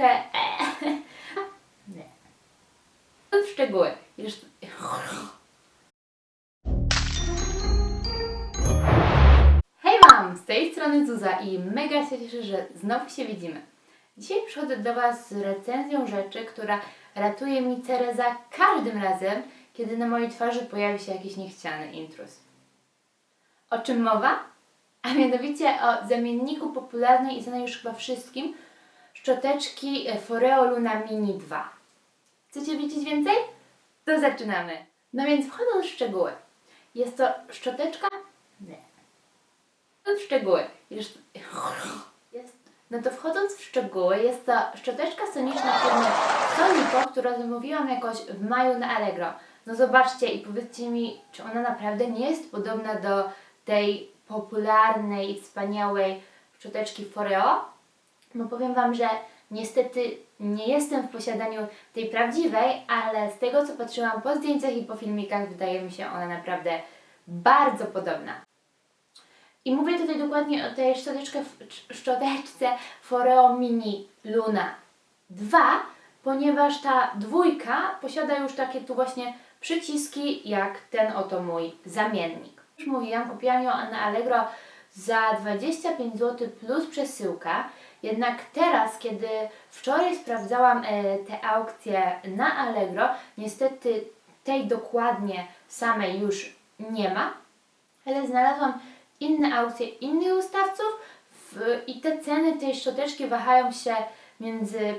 szczoteczkę. E, nie. W szczegóły. Jeszcze... Hej Wam! Z tej strony Zuza i mega się cieszę, że znowu się widzimy. Dzisiaj przychodzę do Was z recenzją rzeczy, która ratuje mi cerę za każdym razem, kiedy na mojej twarzy pojawi się jakiś niechciany intruz. O czym mowa? A mianowicie o zamienniku popularnej i znanej już chyba wszystkim szczoteczki Foreo Luna Mini 2. Chcecie wiedzieć więcej? To zaczynamy. No więc wchodząc w szczegóły. Jest to szczoteczka... Nie. Wchodząc w szczegóły. Jest... No to wchodząc w szczegóły, jest to szczoteczka soniczna firmy Sonico, którą zamówiłam jakoś w maju na Allegro. No zobaczcie i powiedzcie mi, czy ona naprawdę nie jest podobna do tej popularnej i wspaniałej szczoteczki Foreo? No powiem Wam, że niestety nie jestem w posiadaniu tej prawdziwej, ale z tego co patrzyłam po zdjęciach i po filmikach, wydaje mi się ona naprawdę bardzo podobna. I mówię tutaj dokładnie o tej szczoteczce, szczoteczce Foreo Mini Luna 2, ponieważ ta dwójka posiada już takie tu właśnie przyciski jak ten oto mój zamiennik. Już mówiłam, kupiłam ją na Allegro za 25 zł plus przesyłka. Jednak teraz, kiedy wczoraj sprawdzałam e, te aukcje na Allegro, niestety tej dokładnie samej już nie ma, ale znalazłam inne aukcje innych ustawców i te ceny tej szczoteczki wahają się między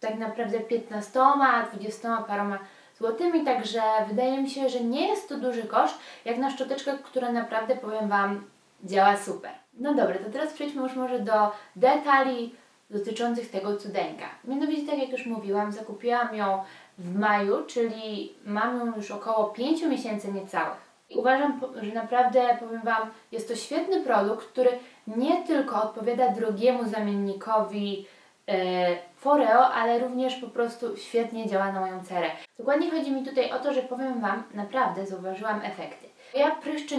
tak naprawdę 15 a 20 paroma złotymi, także wydaje mi się, że nie jest to duży koszt, jak na szczoteczkę, która naprawdę, powiem Wam, działa super. No dobra, to teraz przejdźmy już może do detali dotyczących tego cudeńka. Mianowicie, tak jak już mówiłam, zakupiłam ją w maju, czyli mam ją już około 5 miesięcy niecałych. I uważam, że naprawdę, powiem Wam, jest to świetny produkt, który nie tylko odpowiada drugiemu zamiennikowi e, Foreo, ale również po prostu świetnie działa na moją cerę. Dokładnie chodzi mi tutaj o to, że powiem Wam, naprawdę zauważyłam efekty. Ja pryszczy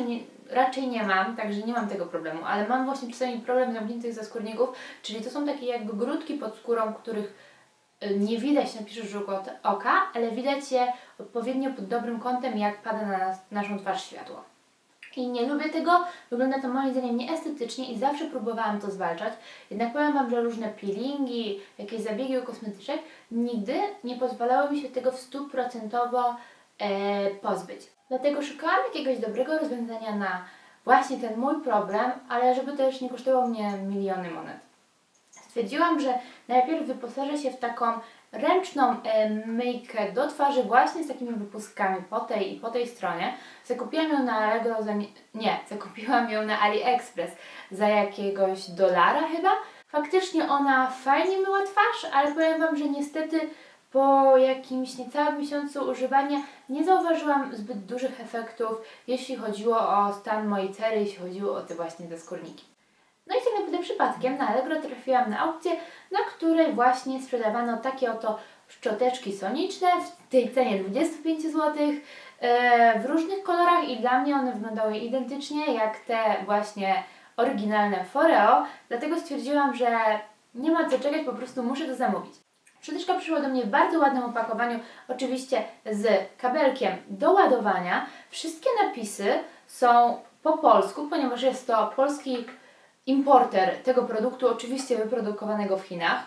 raczej nie mam, także nie mam tego problemu, ale mam właśnie czasami problem zamkniętych zaskórników, czyli to są takie jakby grudki pod skórą, których y, nie widać na pierwszy rzut oka, ale widać je odpowiednio pod dobrym kątem, jak pada na nas, naszą twarz światło. I nie lubię tego, wygląda to moim zdaniem nieestetycznie i zawsze próbowałam to zwalczać. Jednak powiem Wam, że różne peelingi, jakieś zabiegi u kosmetyczek nigdy nie pozwalały mi się tego w stuprocentowo e, pozbyć. Dlatego szukałam jakiegoś dobrego rozwiązania na właśnie ten mój problem, ale żeby też nie kosztowało mnie miliony monet. Stwierdziłam, że najpierw wyposażę się w taką ręczną e, myjkę do twarzy właśnie z takimi wypustkami po tej i po tej stronie. Zakupiłam ją na Allegro za... Nie, zakupiłam ją na AliExpress za jakiegoś dolara chyba. Faktycznie ona fajnie myła twarz, ale powiem Wam, że niestety po jakimś niecałym miesiącu używania nie zauważyłam zbyt dużych efektów, jeśli chodziło o stan mojej cery, jeśli chodziło o te właśnie zaskórniki. No i tak naprawdę przypadkiem na Allegro trafiłam na aukcję, na której właśnie sprzedawano takie oto szczoteczki soniczne w tej cenie 25 zł e, w różnych kolorach i dla mnie one wyglądały identycznie jak te właśnie oryginalne Foreo, dlatego stwierdziłam, że nie ma co czekać, po prostu muszę to zamówić. Szczoteczka przyszła do mnie w bardzo ładnym opakowaniu, oczywiście z kabelkiem do ładowania. Wszystkie napisy są po polsku, ponieważ jest to polski importer tego produktu, oczywiście wyprodukowanego w Chinach.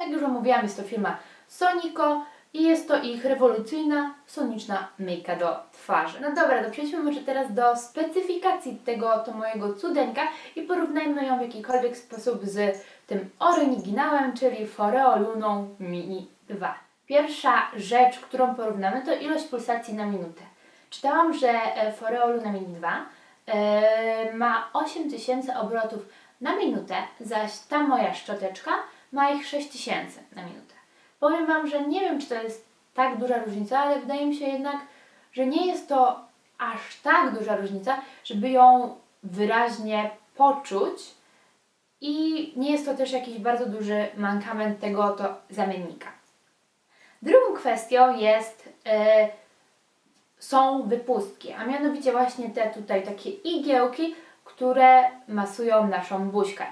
Jak już mówiłam, jest to firma Sonico i jest to ich rewolucyjna, soniczna myjka do twarzy. No dobra, to przejdźmy może teraz do specyfikacji tego to mojego cudeńka i porównajmy ją w jakikolwiek sposób z tym oryginałem, czyli Foreo Luną Mini 2. Pierwsza rzecz, którą porównamy, to ilość pulsacji na minutę. Czytałam, że e, Foreo Luna Mini 2 e, ma 8000 obrotów na minutę, zaś ta moja szczoteczka ma ich 6000 na minutę. Powiem Wam, że nie wiem, czy to jest tak duża różnica, ale wydaje mi się jednak, że nie jest to aż tak duża różnica, żeby ją wyraźnie poczuć i nie jest to też jakiś bardzo duży mankament tego oto zamiennika. Drugą kwestią jest, e, są wypustki, a mianowicie właśnie te tutaj takie igiełki, które masują naszą buźkę.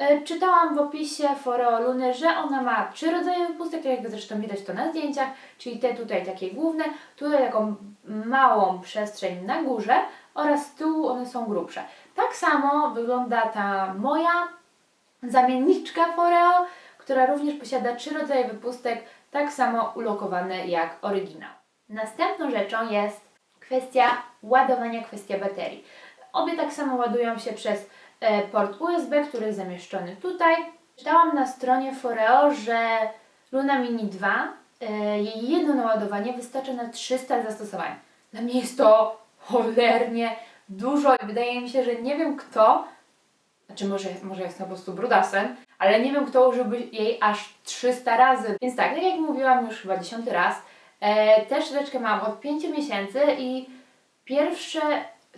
E, Czytałam w opisie Foreo Luny, że ona ma trzy rodzaje wypustek, tak jak zresztą widać to na zdjęciach, czyli te tutaj takie główne, tutaj taką małą przestrzeń na górze oraz tyłu one są grubsze. Tak samo wygląda ta moja zamienniczka Foreo, która również posiada trzy rodzaje wypustek, tak samo ulokowane jak oryginał. Następną rzeczą jest kwestia ładowania, kwestia baterii. Obie tak samo ładują się przez port USB, który jest zamieszczony tutaj. Czytałam na stronie Foreo, że Luna Mini 2, e, jej jedno naładowanie wystarczy na 300 zastosowań. Dla mnie jest to cholernie dużo i wydaje mi się, że nie wiem kto, znaczy może, może jestem po prostu brudasem, ale nie wiem kto użyłby jej aż 300 razy. Więc tak, tak jak mówiłam już chyba dziesiąty raz, e, tę mam od 5 miesięcy i pierwsze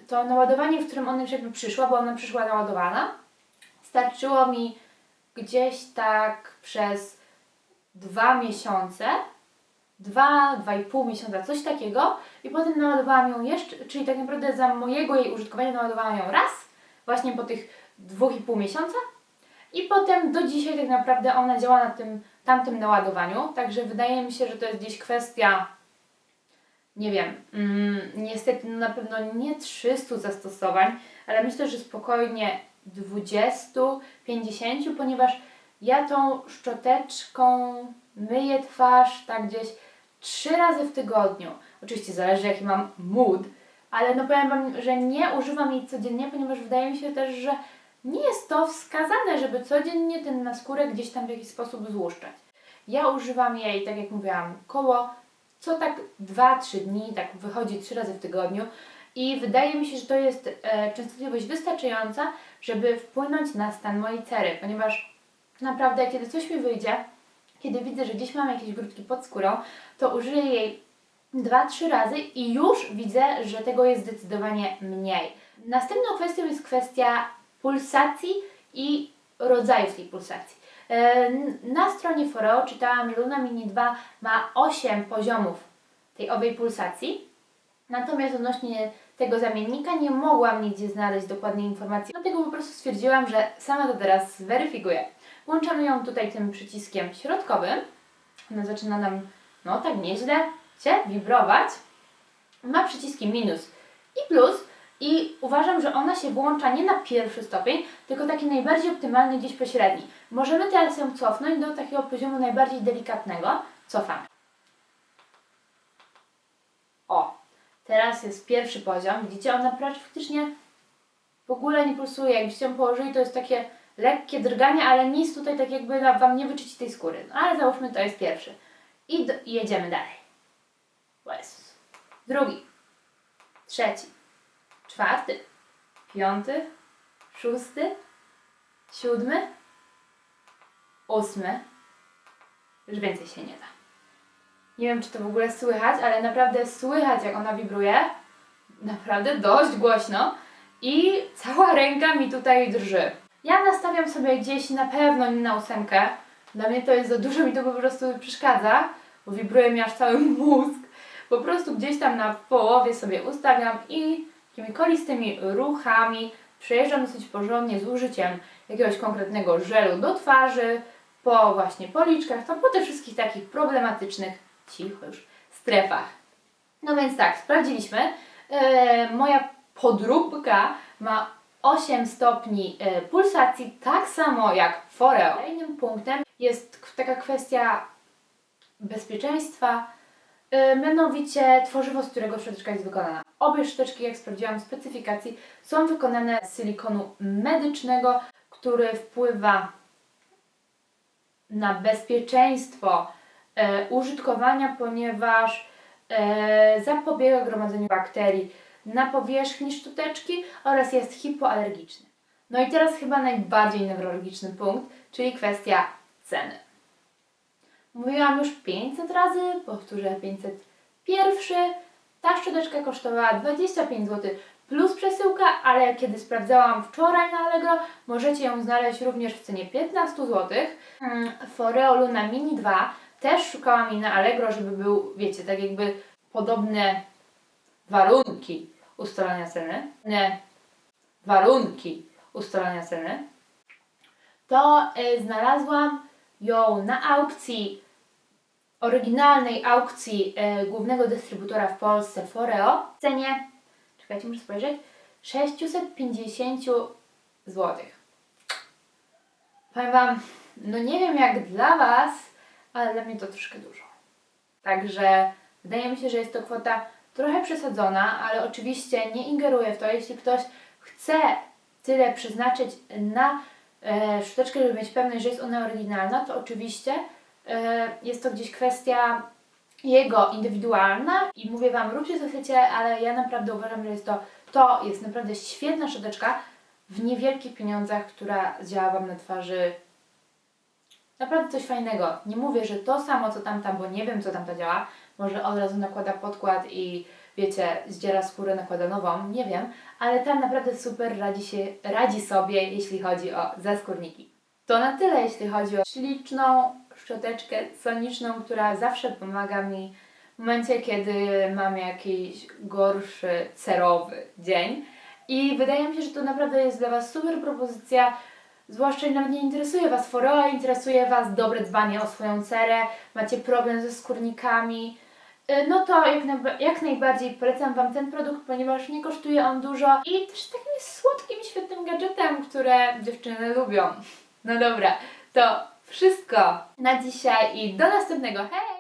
to naładowanie, w którym ona już jakby przyszła, bo ona przyszła naładowana, starczyło mi gdzieś tak przez dwa miesiące, dwa, dwa i pół miesiąca, coś takiego. I potem naładowałam ją jeszcze, czyli tak naprawdę za mojego jej użytkowania naładowałam ją raz, właśnie po tych dwóch i pół miesiąca. I potem do dzisiaj tak naprawdę ona działa na tym tamtym naładowaniu, także wydaje mi się, że to jest gdzieś kwestia nie wiem, mm, niestety no na pewno nie 300 zastosowań, ale myślę, że spokojnie 20, 50, ponieważ ja tą szczoteczką myję twarz tak gdzieś trzy razy w tygodniu. Oczywiście zależy jaki mam mood, ale no powiem Wam, że nie używam jej codziennie, ponieważ wydaje mi się też, że nie jest to wskazane, żeby codziennie ten naskórek gdzieś tam w jakiś sposób złuszczać. Ja używam jej, tak jak mówiłam, koło co tak 2-3 dni, tak wychodzi 3 razy w tygodniu i wydaje mi się, że to jest e, częstotliwość wystarczająca, żeby wpłynąć na stan mojej cery, ponieważ naprawdę kiedy coś mi wyjdzie, kiedy widzę, że gdzieś mam jakieś grudki pod skórą, to użyję jej 2-3 razy i już widzę, że tego jest zdecydowanie mniej. Następną kwestią jest kwestia pulsacji i rodzajów tej pulsacji. E, Na stronie Foreo czytałam, że Luna Mini 2 ma 8 poziomów tej owej pulsacji. Natomiast odnośnie tego zamiennika nie mogłam nigdzie znaleźć dokładnej informacji. Dlatego po prostu stwierdziłam, że sama to teraz zweryfikuję. Włączamy ją tutaj tym przyciskiem środkowym. Ona zaczyna nam, no tak nieźle, cię wibrować. Ma przyciski minus i plus. I uważam, że ona się włącza nie na pierwszy stopień, tylko taki najbardziej optymalny gdzieś pośredni. Możemy teraz ją cofnąć do takiego poziomu najbardziej delikatnego. Cofamy. O, teraz jest pierwszy poziom. Widzicie, ona praktycznie w ogóle nie pulsuje. Jakbyście ją położyli, to jest takie lekkie drganie, ale nic tutaj tak jakby Wam nie wyczyci tej skóry. No, ale załóżmy, to jest pierwszy. I, i jedziemy dalej. Jezus. Drugi. Trzeci. Czwarty. Piąty. Szósty. Siódmy. Ósmy. Już więcej się nie da. Nie wiem, czy to w ogóle słychać, ale naprawdę słychać, jak ona wibruje. Naprawdę dość głośno. I cała ręka mi tutaj drży. Ja nastawiam sobie gdzieś na pewno nie na ósemkę. Dla mnie to jest za dużo, mi to po prostu przeszkadza, bo wibruje mi aż cały mózg. Po prostu gdzieś tam na połowie sobie ustawiam i takimi kolistymi ruchami przejeżdżam dosyć porządnie z użyciem jakiegoś konkretnego żelu do twarzy, po właśnie policzkach, to po tych wszystkich takich problematycznych, cicho już, strefach. No więc tak, sprawdziliśmy. E, moja podróbka ma 8 stopni e, pulsacji, tak samo jak Foreo. Kolejnym punktem jest taka kwestia bezpieczeństwa, mianowicie tworzywo, z którego szczoteczka jest wykonana. Obie szczoteczki, jak sprawdziłam w specyfikacji, są wykonane z silikonu medycznego, który wpływa na bezpieczeństwo e, użytkowania, ponieważ e, zapobiega gromadzeniu bakterii na powierzchni szczoteczki oraz jest hipoalergiczny. No i teraz chyba najbardziej newralgiczny punkt, czyli kwestia ceny. Mówiłam już 500 razy, powtórzę 501. Ta szczoteczka kosztowała 25 zł plus przesyłka, ale kiedy sprawdzałam wczoraj na Allegro, możecie ją znaleźć również w cenie 15 zł. Foreo Luna Mini 2 też szukałam jej na Allegro, żeby był, wiecie, tak jakby podobne warunki ustalania ceny. Ne, warunki ustalania ceny. to y, znalazłam ją na aukcji, oryginalnej aukcji y, głównego dystrybutora w Polsce Foreo w cenie, czekajcie, muszę spojrzeć, 650 zł. Powiem Wam, no nie wiem jak dla Was, ale dla mnie to troszkę dużo. Także wydaje mi się, że jest to kwota trochę przesadzona, ale oczywiście nie ingeruję w to. Jeśli ktoś chce tyle przeznaczyć na e, szczoteczkę, żeby mieć pewność, że jest ona oryginalna, to oczywiście e, jest to gdzieś kwestia jego indywidualna i mówię Wam, róbcie co chcecie, ale ja naprawdę uważam, że jest to, to jest naprawdę świetna szczoteczka w niewielkich pieniądzach, która działa Wam na twarzy naprawdę coś fajnego. Nie mówię, że to samo co tamta, bo nie wiem co tamta działa. Może od razu nakłada podkład i wiecie, zdziera skórę, nakłada nową, nie wiem, ale tam naprawdę super radzi, się, radzi sobie, jeśli chodzi o zaskórniki. To na tyle, jeśli chodzi o śliczną szczoteczkę soniczną, która zawsze pomaga mi w momencie, kiedy mam jakiś gorszy, cerowy dzień. I wydaje mi się, że to naprawdę jest dla Was super propozycja, zwłaszcza jeśli nawet nie interesuje Was foreo, interesuje Was dobre dbanie o swoją cerę, macie problem ze skórnikami, no to jak, najba- jak najbardziej polecam Wam ten produkt, ponieważ nie kosztuje on dużo i też takim jest słodkim i świetnym gadżetem, które dziewczyny lubią. No dobra, to wszystko na dzisiaj i do następnego. Hej!